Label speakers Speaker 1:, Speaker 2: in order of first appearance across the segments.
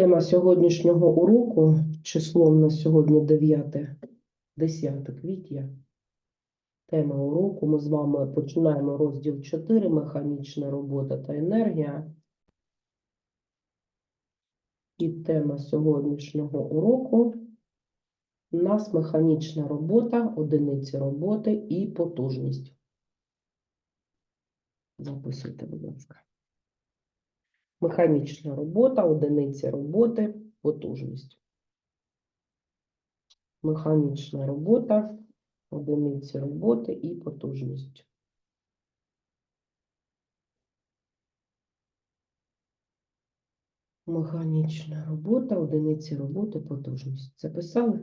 Speaker 1: Тема сьогоднішнього уроку, числом на сьогодні 9, 10 квітня. Тема уроку. Ми з вами починаємо розділ 4 механічна робота та енергія. І тема сьогоднішнього уроку у нас механічна робота, одиниці роботи і потужність. Записуйте, будь ласка. Механічна робота, одиниці роботи, потужність. Механічна робота, одиниці роботи і потужність. Механічна робота, одиниці роботи, потужність. Записали?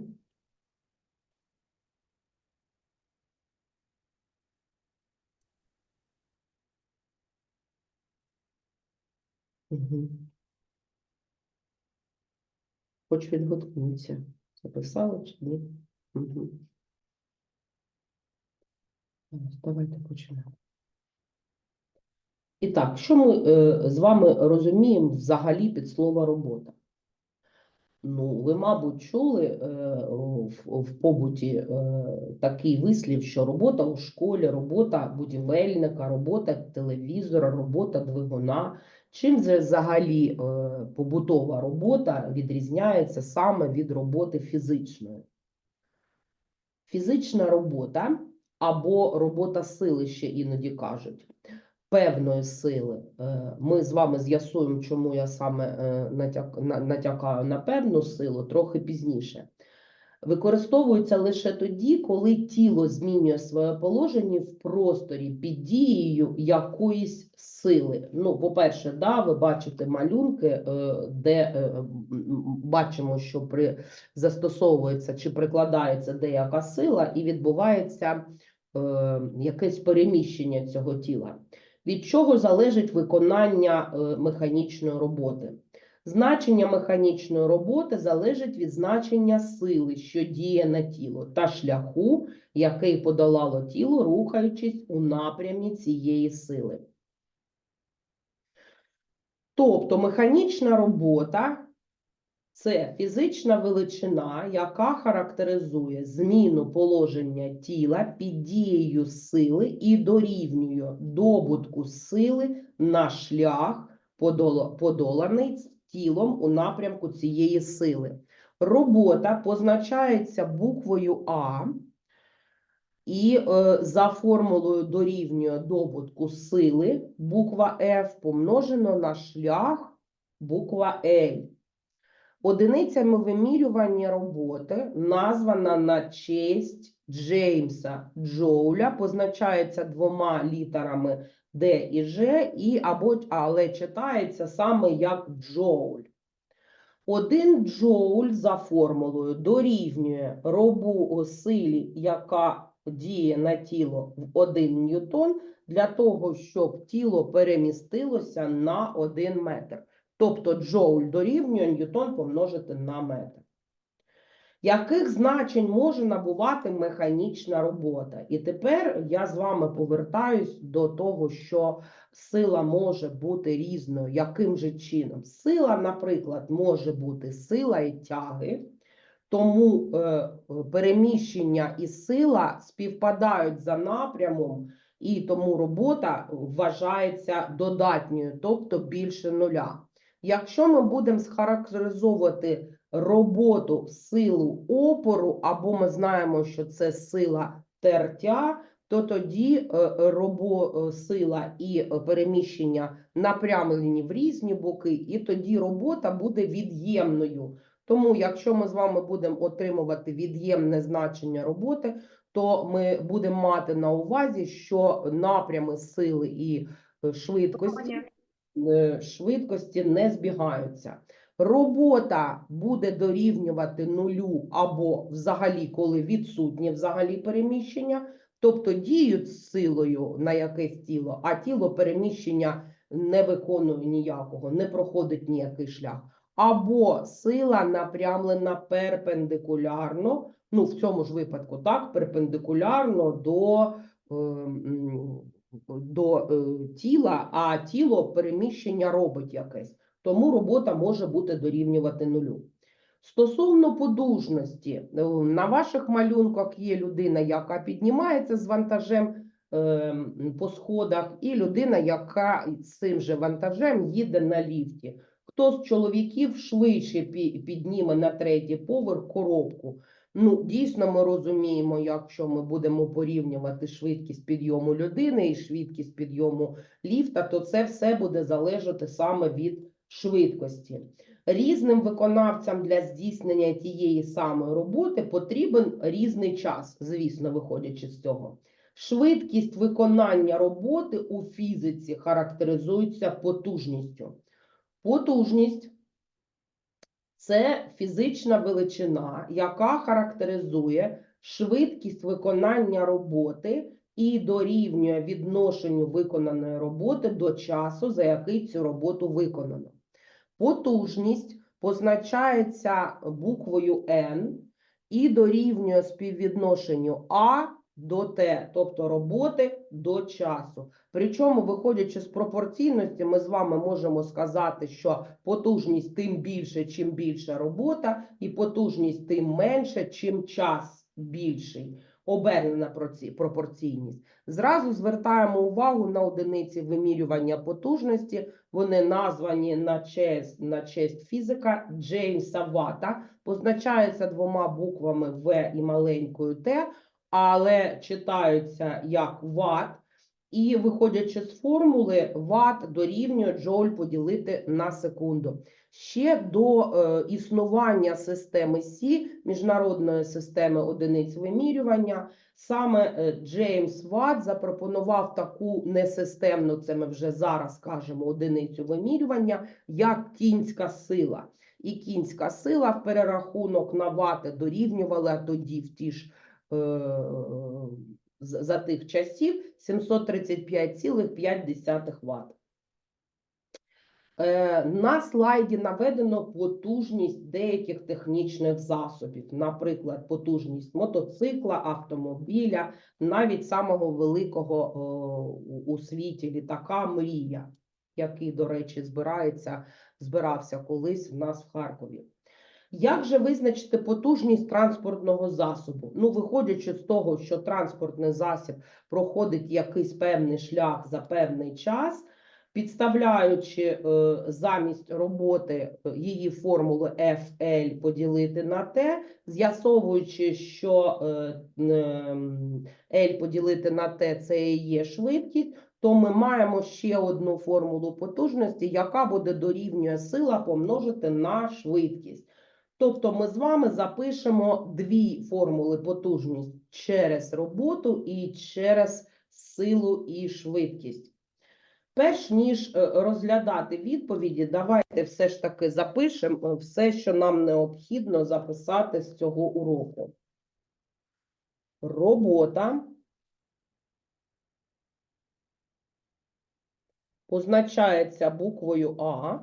Speaker 1: Угу. Хоч відгукніться. Записали чи ні? Угу. Давайте почнемо. І так, що ми е, з вами розуміємо взагалі під слово робота? Ну, ви, мабуть, чули е, в, в побуті е, такий вислів, що робота у школі, робота будівельника, робота телевізора, робота двигуна. Чим же взагалі е, побутова робота відрізняється саме від роботи фізичної? Фізична робота або робота сили ще іноді кажуть. Певної сили. Е, Ми з вами з'ясуємо, чому я саме е, натяк- на- натякаю на певну силу трохи пізніше. Використовується лише тоді, коли тіло змінює своє положення в просторі під дією якоїсь сили. Ну, по-перше, да, ви бачите малюнки, е, де е, бачимо, що при застосовується чи прикладається деяка сила, і відбувається е, якесь переміщення цього тіла. Від чого залежить виконання механічної роботи? Значення механічної роботи залежить від значення сили, що діє на тіло, та шляху, який подолало тіло, рухаючись у напрямі цієї сили. Тобто механічна робота це фізична величина, яка характеризує зміну положення тіла під дією сили і дорівнює добутку сили на шлях, подола- подоланий тілом у напрямку цієї сили. Робота позначається буквою А і е, за формулою дорівнює добутку сили буква F помножено на шлях буква L. Одиницями вимірювання роботи, названа на честь Джеймса Джоуля, позначається двома літерами Д і Ж, і або але читається саме як Джоуль. Один джоуль за формулою дорівнює робу силі, яка діє на тіло в 1 ньютон, для того, щоб тіло перемістилося на 1 метр. Тобто джоуль дорівнює ньютон помножити на метр. Яких значень може набувати механічна робота? І тепер я з вами повертаюсь до того, що сила може бути різною. Яким же чином? Сила, наприклад, може бути сила і тяги, тому е, переміщення і сила співпадають за напрямом, і тому робота вважається додатньою, тобто більше нуля. Якщо ми будемо схарактеризовувати роботу силу опору, або ми знаємо, що це сила тертя, то тоді е, робо, е, сила і е, переміщення напрямлені в різні боки, і тоді робота буде від'ємною. Тому, якщо ми з вами будемо отримувати від'ємне значення роботи, то ми будемо мати на увазі, що напрями сили і швидкості швидкості не збігаються. Робота буде дорівнювати нулю або взагалі, коли відсутнє взагалі переміщення, тобто діють з силою на якесь тіло, а тіло переміщення не виконує ніякого, не проходить ніякий шлях. Або сила напрямлена перпендикулярно, ну в цьому ж випадку так, перпендикулярно до е, до е, тіла, а тіло переміщення робить якесь. Тому робота може бути дорівнювати нулю. Стосовно подужності, е, на ваших малюнках є людина, яка піднімається з вантажем ем, по сходах, і людина, яка з цим же вантажем їде на ліфті. Хто з чоловіків швидше підніме на третій поверх коробку? Ну, дійсно, ми розуміємо, якщо ми будемо порівнювати швидкість підйому людини і швидкість підйому ліфта, то це все буде залежати саме від швидкості. Різним виконавцям для здійснення тієї самої роботи потрібен різний час, звісно, виходячи з цього. Швидкість виконання роботи у фізиці характеризується потужністю. Потужність це фізична величина, яка характеризує швидкість виконання роботи і дорівнює відношенню виконаної роботи до часу, за який цю роботу виконано. Потужність позначається буквою N і дорівнює співвідношенню А до Т, тобто роботи до часу. Причому, виходячи з пропорційності, ми з вами можемо сказати, що потужність тим більше, чим більша робота, і потужність тим менше, чим час більший. Обернена пропорційність. Зразу звертаємо увагу на одиниці вимірювання потужності. Вони названі на честь, на честь фізика Джеймса Вата, позначаються двома буквами В і маленькою Т, але читаються як Ват. І виходячи з формули, Ват дорівнює джоуль поділити на секунду. Ще до е, існування системи Сі, міжнародної системи одиниць вимірювання, саме е, Джеймс Ватт запропонував таку несистемну, це ми вже зараз кажемо, одиницю вимірювання, як кінська сила. І кінська сила в перерахунок на вати дорівнювала тоді в ті ж е, за тих часів 735,5 Вт. Е, На слайді наведено потужність деяких технічних засобів, наприклад, потужність мотоцикла, автомобіля, навіть самого великого у світі літака Мрія, який, до речі, збирається, збирався колись в нас в Харкові. Як же визначити потужність транспортного засобу? Ну, виходячи з того, що транспортний засіб проходить якийсь певний шлях за певний час, підставляючи е, замість роботи е, її формулу FL поділити на T, з'ясовуючи, що е, L поділити на T це і є швидкість, то ми маємо ще одну формулу потужності, яка буде дорівнює сила помножити на швидкість. Тобто ми з вами запишемо дві формули потужність через роботу і через силу і швидкість. Перш ніж е, розглядати відповіді, давайте все ж таки запишемо е, все, що нам необхідно записати з цього уроку. Робота позначається буквою А,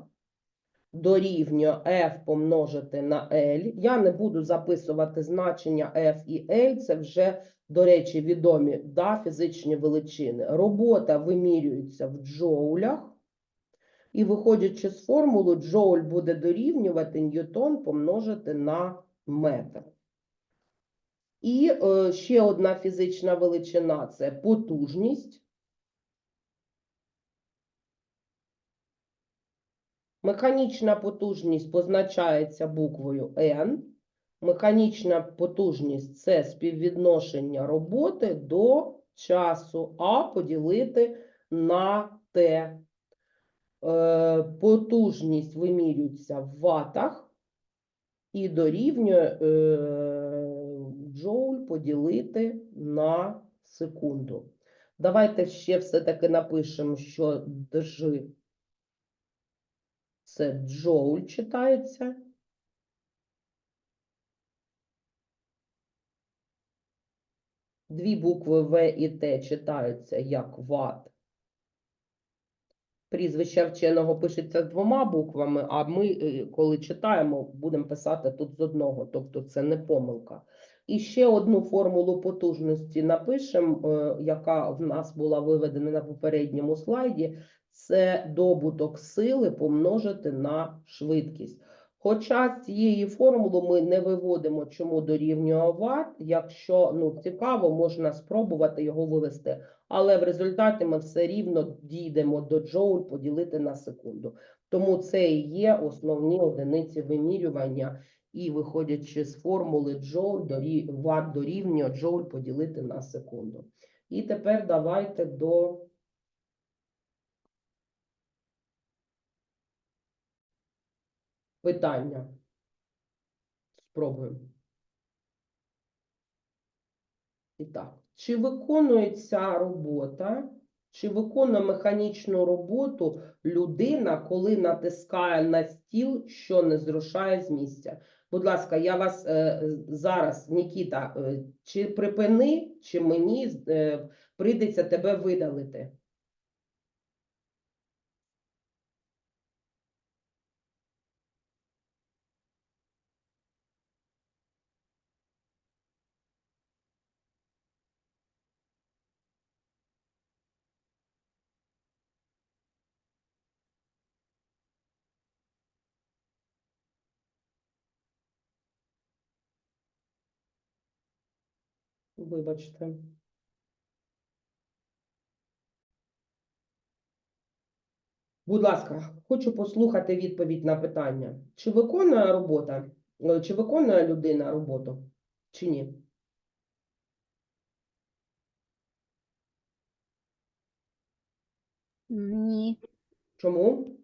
Speaker 1: дорівнює F помножити на L. Я не буду записувати значення F і L, це вже, до речі, відомі да, фізичні величини. Робота вимірюється в джоулях. І виходячи з формули, джоуль буде дорівнювати ньютон помножити на метр. І е, ще одна фізична величина це потужність. Механічна потужність позначається буквою N. Механічна потужність це співвідношення роботи до часу А поділити на Т. Е, Потужність вимірюється в ватах і дорівнює е, джоуль поділити на секунду. Давайте ще все-таки напишемо, що Дж це джоуль читається. Дві букви В і Т читаються як ват. Прізвище вченого пишеться двома буквами, а ми, е, коли читаємо, будемо писати тут з одного, тобто це не помилка. І ще одну формулу потужності напишемо, е, яка в нас була виведена на попередньому слайді. Це добуток сили помножити на швидкість. Хоча з цієї формули ми не виводимо, чому дорівнює Вт, якщо ну, цікаво, можна спробувати його вивести. Але в результаті ми все рівно дійдемо до джоуль поділити на секунду. Тому це і є основні одиниці вимірювання. І виходячи з формули джоуль, дорі... Вт дорівнює джоуль поділити на секунду. І тепер давайте до питання. Спробуємо. І так, чи виконується робота, чи виконує механічну роботу людина, коли натискає на стіл, що не зрушає з місця? Будь ласка, я вас е, зараз, Нікіта, е, чи припини, чи мені е, прийдеться тебе видалити? Вибачте. Будь ласка, хочу послухати відповідь на питання. Чи виконує робота, е, чи виконує людина роботу, чи ні?
Speaker 2: Ні,
Speaker 1: Чому?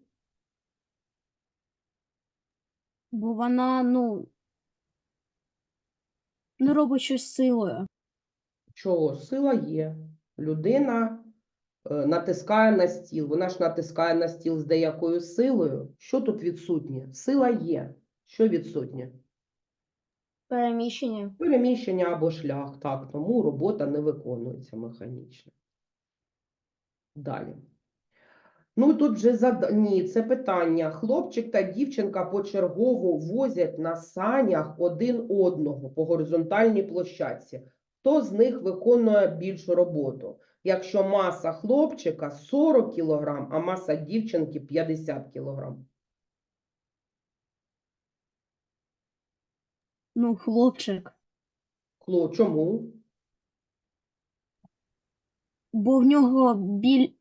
Speaker 2: бо вона, ну, не робить щось силою.
Speaker 1: Чого? Сила є. Людина е, натискає на стіл. Вона ж натискає на стіл з деякою силою. Що тут відсутнє? Сила є. Що відсутнє?
Speaker 2: Переміщення.
Speaker 1: Переміщення або шлях, так, тому робота не виконується механічно. Далі. Ну, тут вже зад... Ні, це питання. Хлопчик та дівчинка почергово возять на санях один одного по горизонтальній площадці. Хто з них виконує більшу роботу? Якщо маса хлопчика 40 кг, а маса дівчинки 50 кг.
Speaker 2: Ну, хлопчик.
Speaker 1: Хло... Чому?
Speaker 2: Бо в нього біль...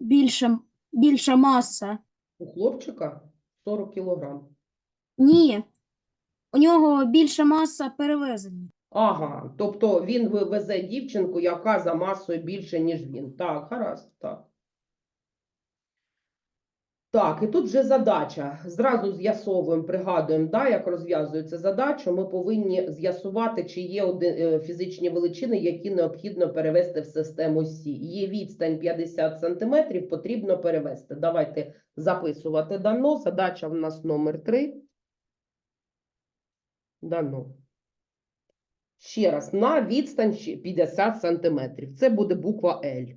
Speaker 2: більша... більша маса.
Speaker 1: У хлопчика 40 кг.
Speaker 2: Ні. У нього більша маса перевезення.
Speaker 1: Ага, тобто він вивезе дівчинку, яка за масою більше, ніж він. Так, гаразд, так. Так, і тут вже задача. Зразу з'ясовуємо, пригадуємо, да, як розв'язується задача. Ми повинні з'ясувати, чи є один, е, фізичні величини, які необхідно перевести в систему Сі. Є відстань 50 см, потрібно перевести. Давайте записувати дано. Задача в нас номер 3. Дано. Ще раз, на відстань 50 см. Це буде буква L.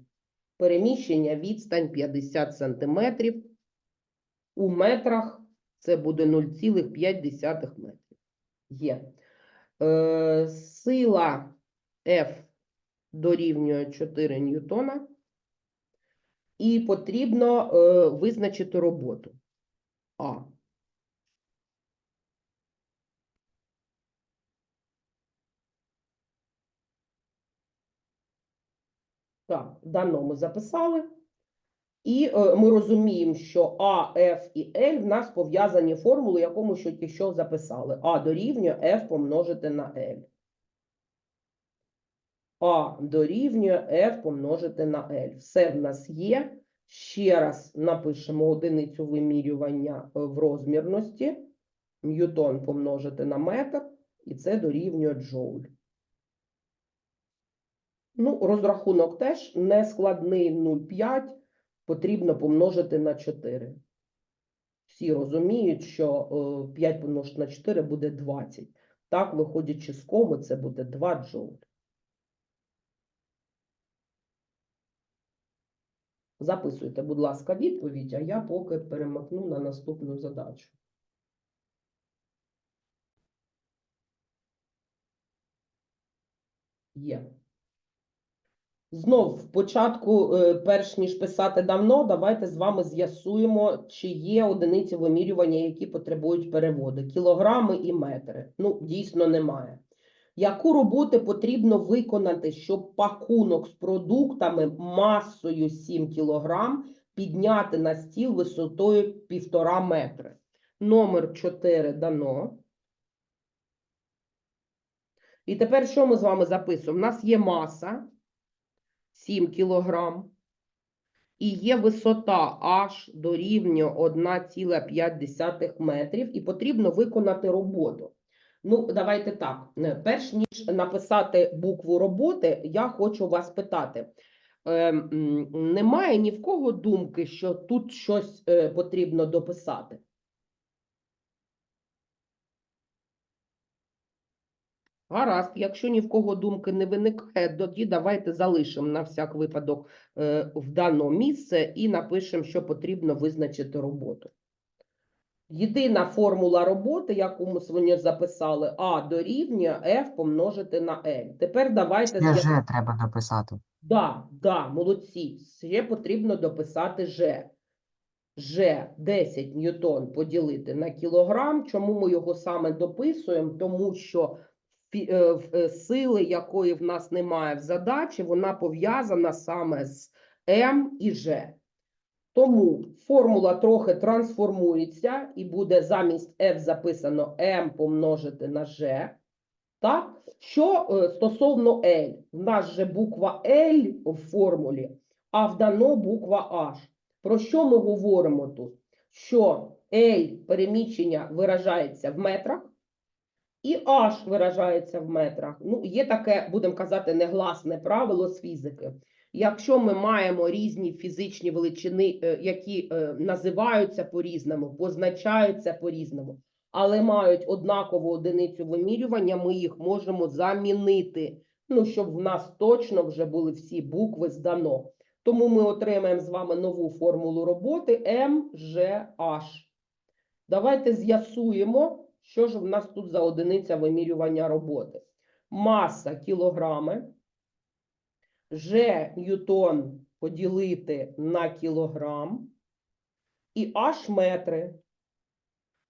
Speaker 1: Переміщення відстань 50 см. У метрах це буде 0,5 метрів. Є. Е, сила F дорівнює 4 ньютона. І потрібно е, визначити роботу. А. Так, дано ми записали. І е, ми розуміємо, що А, F і L в нас пов'язані формули, яку ми що записали. А дорівнює F помножити на L. А дорівнює F помножити на L. Все в нас є. Ще раз напишемо одиницю вимірювання е, в розмірності. Ньютон помножити на метр. І це дорівнює джоуль. Ну, розрахунок теж не складний 0,5 потрібно помножити на 4. Всі розуміють, що е, 5 помножити на 4 буде 20. Так, виходячи з коми, це буде 2 джоуль. Записуйте, будь ласка, відповідь, а я поки перемикну на наступну задачу. Є. Знов початку, е, перш ніж писати давно, давайте з вами з'ясуємо, чи є одиниці вимірювання, які потребують переводу. Кілограми і метри. Ну, дійсно немає. Яку роботу потрібно виконати, щоб пакунок з продуктами масою 7 кг підняти на стіл висотою 1,5 метри? Номер 4 дано. І тепер що ми з вами записуємо? У нас є маса 7 кг і є висота аж дорівнює 1,5 метрів, і потрібно виконати роботу. Ну, давайте так. Перш ніж написати букву роботи, я хочу вас питати. Е, немає ні в кого думки, що тут щось е, потрібно дописати? Гаразд, якщо ні в кого думки не виникає, тоді давайте залишимо на всяк випадок е, в дано місце і напишемо, що потрібно визначити роботу. Єдина формула роботи, яку ми сьогодні записали, А дорівнює F помножити на L. Тепер давайте
Speaker 3: Ще
Speaker 1: з'ясуємо.
Speaker 3: же треба написати.
Speaker 1: Да, да, молодці. Ще потрібно дописати Ж. Ж 10 ньютон поділити на кілограм. Чому ми його саме дописуємо? Тому що е, е, сили, якої в нас немає в задачі, вона пов'язана саме з М і Ж. Тому формула трохи трансформується і буде замість F записано M помножити на G. Так? Що е, стосовно L? В нас же буква L в формулі, а вдано буква H. Про що ми говоримо тут? Що L переміщення виражається в метрах, і H виражається в метрах. Ну, є таке, будемо казати, негласне правило з фізики. Якщо ми маємо різні фізичні величини, е, які е, називаються по-різному, позначаються по-різному, але мають однакову одиницю вимірювання, ми їх можемо замінити, ну, щоб в нас точно вже були всі букви здано. Тому ми отримаємо з вами нову формулу роботи MGH. Давайте з'ясуємо, що ж в нас тут за одиниця вимірювання роботи. Маса кілограми, Ж ньютон поділити на кілограм і H метри.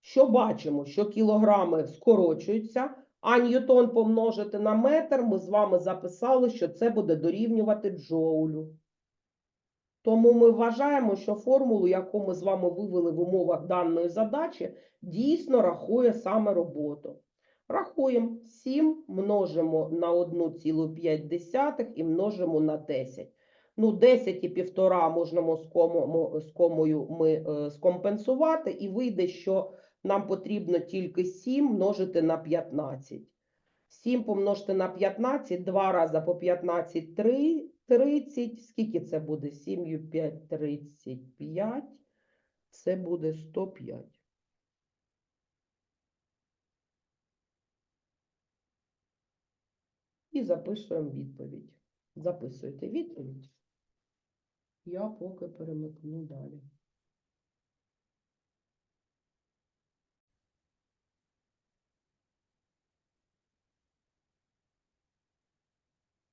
Speaker 1: Що бачимо? Що кілограми скорочуються, а ньютон помножити на метр, ми з вами записали, що це буде дорівнювати джоулю. Тому ми вважаємо, що формулу, яку ми з вами вивели в умовах даної задачі, дійсно рахує саме роботу. Рахуємо 7, множимо на 1,5 і множимо на 10. Ну, 10 і 1,5 можемо з, комо, з комою ми е, скомпенсувати, і вийде, що нам потрібно тільки 7 множити на 15. 7 помножити на 15, 2 рази по 15 – 3, 30. Скільки це буде? 7 і 5 – 35. Це буде 105. І записуємо відповідь. Записуйте відповідь. Я поки перемикну далі.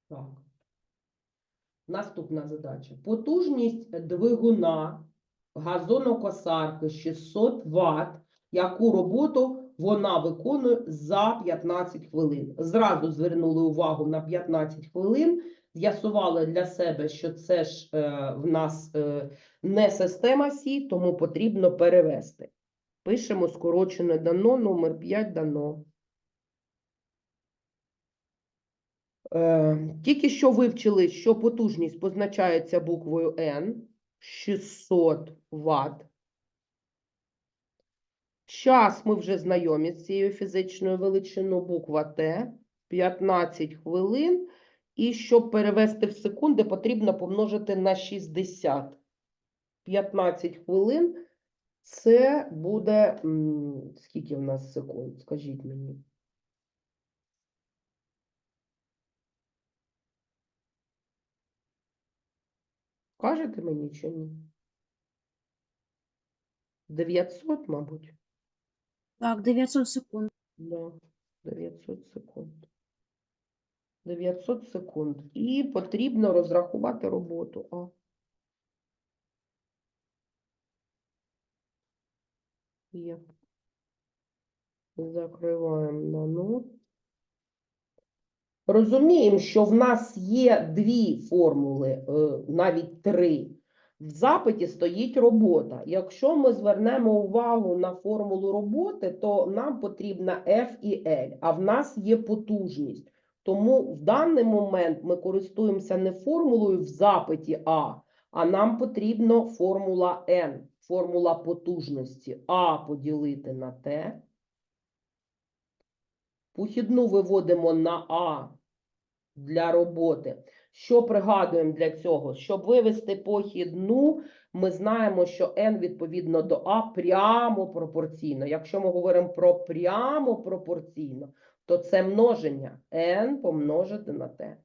Speaker 1: Так. Наступна задача. Потужність двигуна газонокосарки 600 Вт. Яку роботу вона виконує за 15 хвилин? Зразу звернули увагу на 15 хвилин. З'ясували для себе, що це ж е, в нас е, не система Сі, тому потрібно перевести. Пишемо скорочене дано, номер 5 дано. Е, Тільки що вивчили, що потужність позначається буквою N 600 Вт. Час ми вже знайомі з цією фізичною величиною, буква Т 15 хвилин. І щоб перевести в секунди, потрібно помножити на 60. 15 хвилин це буде скільки в нас секунд? Скажіть мені. Кажете мені чи ні? 900, мабуть.
Speaker 2: Так, 900 секунд.
Speaker 1: Да, 900 секунд. 900 секунд. І потрібно розрахувати роботу. А. Є. Закриваємо на нуль. Розуміємо, що в нас є дві формули, е, навіть три. В запиті стоїть робота. Якщо ми звернемо увагу на формулу роботи, то нам потрібна F і L, а в нас є потужність. Тому в даний момент ми користуємося не формулою в запиті А, а нам потрібна формула N, формула потужності. А поділити на Т. Похідну виводимо на А для роботи. Що пригадуємо для цього? Щоб вивести похідну, ми знаємо, що n відповідно до А прямо пропорційно. Якщо ми говоримо про прямо пропорційно, то це множення n помножити на t.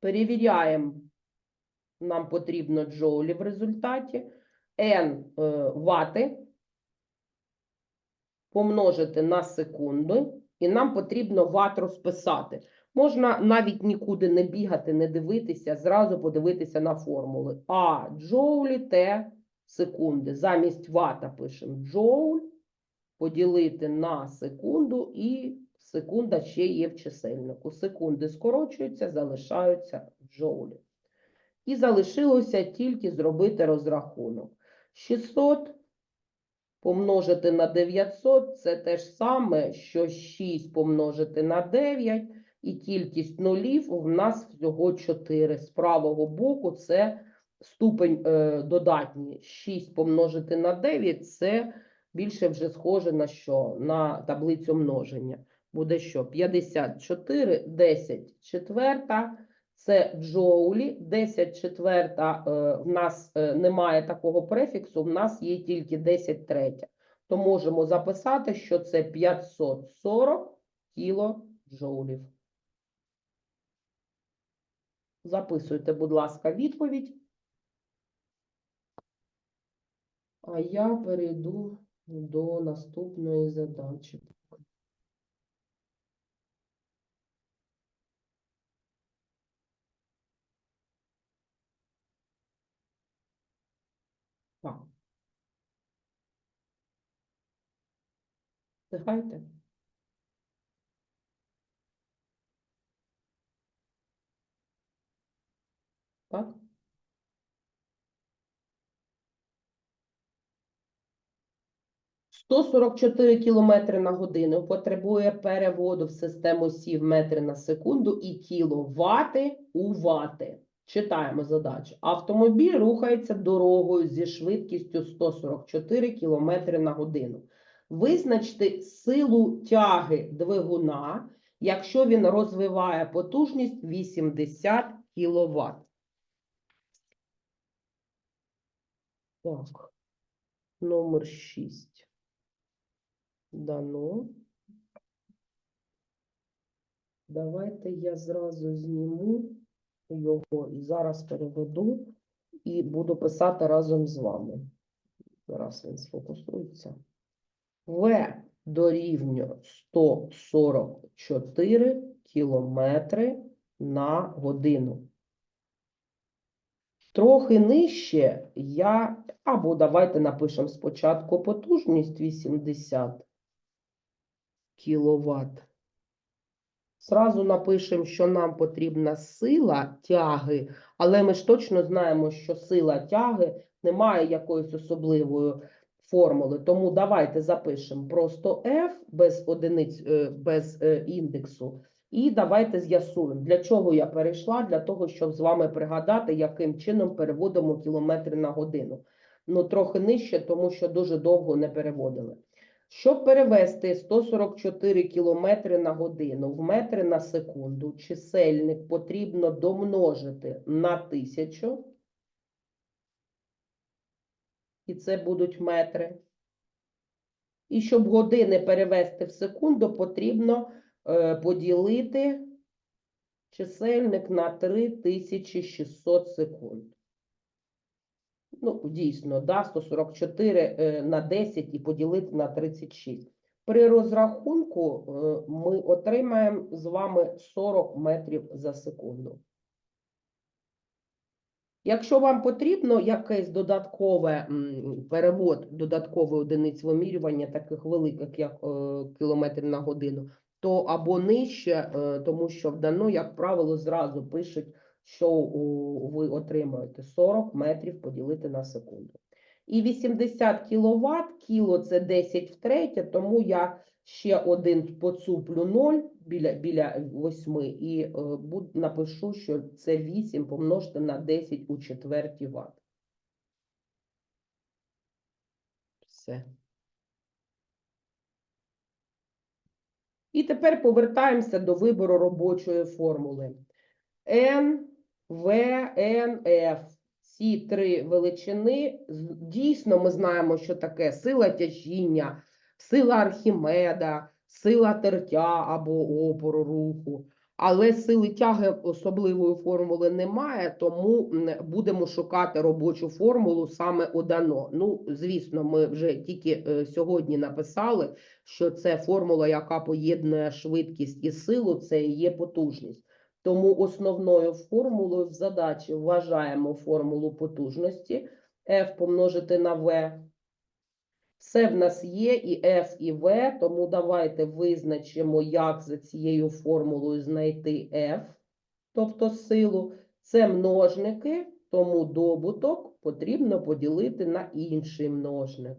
Speaker 1: Перевіряємо, нам потрібно джоулі в результаті. n е, вати помножити на секунду, і нам потрібно ват розписати. Можна навіть нікуди не бігати, не дивитися, зразу подивитися на формули. А джоулі Т секунди. Замість вата пишемо джоуль, поділити на секунду, і секунда ще є в чисельнику. Секунди скорочуються, залишаються джоулі. І залишилося тільки зробити розрахунок. 600 помножити на 900 – це те ж саме, що 6 помножити на 9 – і кількість нулів в нас всього 4. З правого боку це ступень е, додатній. 6 помножити на 9 це більше вже схоже на що? На таблицю множення. Буде що? 54, 10 четверта. Це джоулі, 10 четверта, е, в нас е, немає такого префіксу, в нас є тільки 10 третя. То можемо записати, що це 540 кілоджоулів. Записуйте, будь ласка, відповідь. А я перейду до наступної задачі. Так. Встигайте? Так? Сто сорок чотири кілометри на годину потребує переводу в систему СІ в метри на секунду і кіловати у вати. Читаємо задачу. Автомобіль рухається дорогою зі швидкістю 144 км на годину. Визначте силу тяги двигуна, якщо він розвиває потужність 80 кВт. Так, номер 6 дано. Давайте я зразу зніму його і зараз переведу і буду писати разом з вами. Зараз він сфокусується. В дорівнює 144 кілометри на годину. Трохи нижче я, або давайте напишемо спочатку потужність 80 кВт. Зразу напишемо, що нам потрібна сила тяги, але ми ж точно знаємо, що сила тяги не має якоїсь особливої формули. Тому давайте запишемо просто F без одиниць, е, без е, індексу. І давайте з'ясуємо, для чого я перейшла, для того, щоб з вами пригадати, яким чином переводимо кілометри на годину. Ну, трохи нижче, тому що дуже довго не переводили. Щоб перевести 144 кілометри на годину в метри на секунду, чисельник потрібно домножити на тисячу. І це будуть метри. І щоб години перевести в секунду, потрібно е, поділити чисельник на 3600 секунд. Ну, дійсно, да, 144 е, на 10 і поділити на 36. При розрахунку е, ми отримаємо з вами 40 метрів за секунду. Якщо вам потрібно якесь додаткове перевод додаткової одиниць вимірювання, таких великих, як е, кілометр на годину, то або нижче, е, тому що вдано, як правило, зразу пишуть, що ви отримаєте 40 метрів поділити на секунду. І 80 кВт, кіло це 10 в третє, тому я ще один поцуплю 0 біля, біля 8 і е, буд, напишу, що це 8 помножити на 10 у четверті ватт. Все. І тепер повертаємося до вибору робочої формули. N, V, N, F. Ці три величини, дійсно ми знаємо, що таке сила тяжіння, сила Архімеда, сила тертя або опору руху. Але сили тяги особливої формули немає, тому будемо шукати робочу формулу саме одано. Ну, звісно, ми вже тільки е, сьогодні написали, що це формула, яка поєднує швидкість і силу, це є потужність. Тому основною формулою в задачі вважаємо формулу потужності F помножити на V. Все в нас є і F, і V, тому давайте визначимо, як за цією формулою знайти F, тобто силу. Це множники, тому добуток потрібно поділити на інший множник.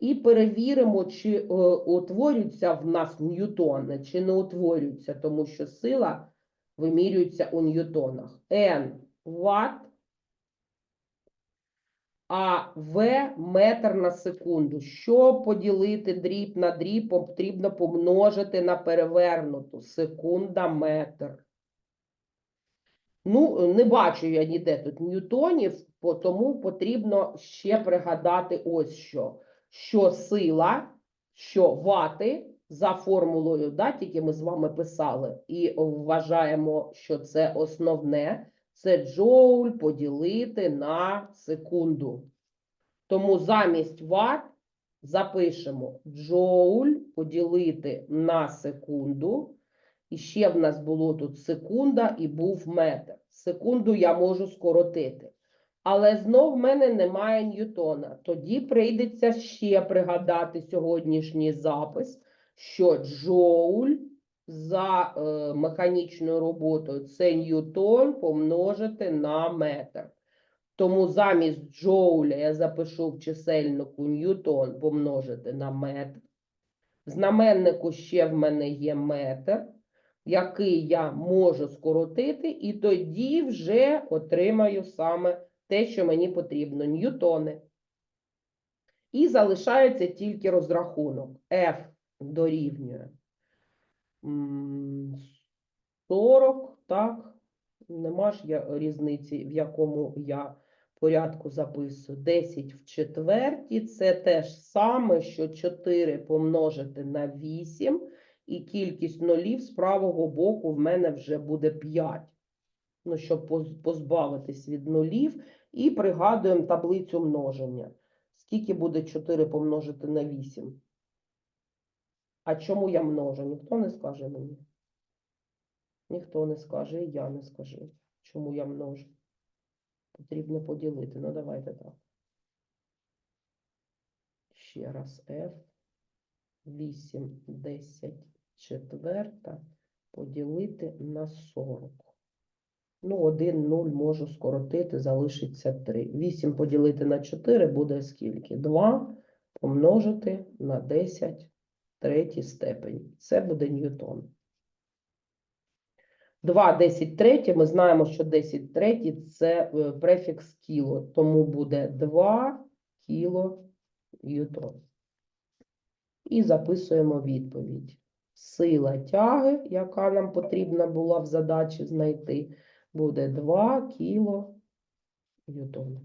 Speaker 1: І перевіримо, чи е, утворюються в нас ньютони, чи не утворюються, тому що сила вимірюється у ньютонах. N ватт, а В метр на секунду. Щоб поділити дріб на дріб, потрібно помножити на перевернуту секунда метр. Ну, не бачу я ніде тут ньютонів, тому потрібно ще пригадати ось що. Що сила, що вати за формулою, да, тільки ми з вами писали, і вважаємо, що це основне, це джоуль поділити на секунду. Тому замість ват запишемо джоуль поділити на секунду. І ще в нас було тут секунда і був метр. Секунду я можу скоротити. Але знов в мене немає ньютона. Тоді прийдеться ще пригадати сьогоднішній запис, що джоуль за е, механічною роботою це ньютон помножити на метр. Тому замість джоуля я запишу в чисельнику ньютон помножити на метр. В знаменнику ще в мене є метр, який я можу скоротити, і тоді вже отримаю саме те, що мені потрібно ньютони. І залишається тільки розрахунок. F дорівнює 40, так, нема ж я різниці, в якому я порядку записую. 10 в четвертій, це те ж саме, що 4 помножити на 8, і кількість нулів з правого боку в мене вже буде 5. Ну, щоб позбавитись від нулів, і пригадуємо таблицю множення. Скільки буде 4 помножити на 8? А чому я множу? Ніхто не скаже мені. Ніхто не скаже, і я не скажу, чому я множу. Потрібно поділити. Ну, давайте так. Ще раз F. 8, 10, четверта поділити на 40. Ну, 1, 0 можу скоротити, залишиться 3. 8 поділити на 4 буде скільки? 2 помножити на 10 третій степень. Це буде ньютон. 2 10 третє, ми знаємо, що 10 третє – це е, префікс кіло, тому буде 2 кіло ньютон. І записуємо відповідь. Сила тяги, яка нам потрібна була в задачі знайти, буде 2 кіло ньютона.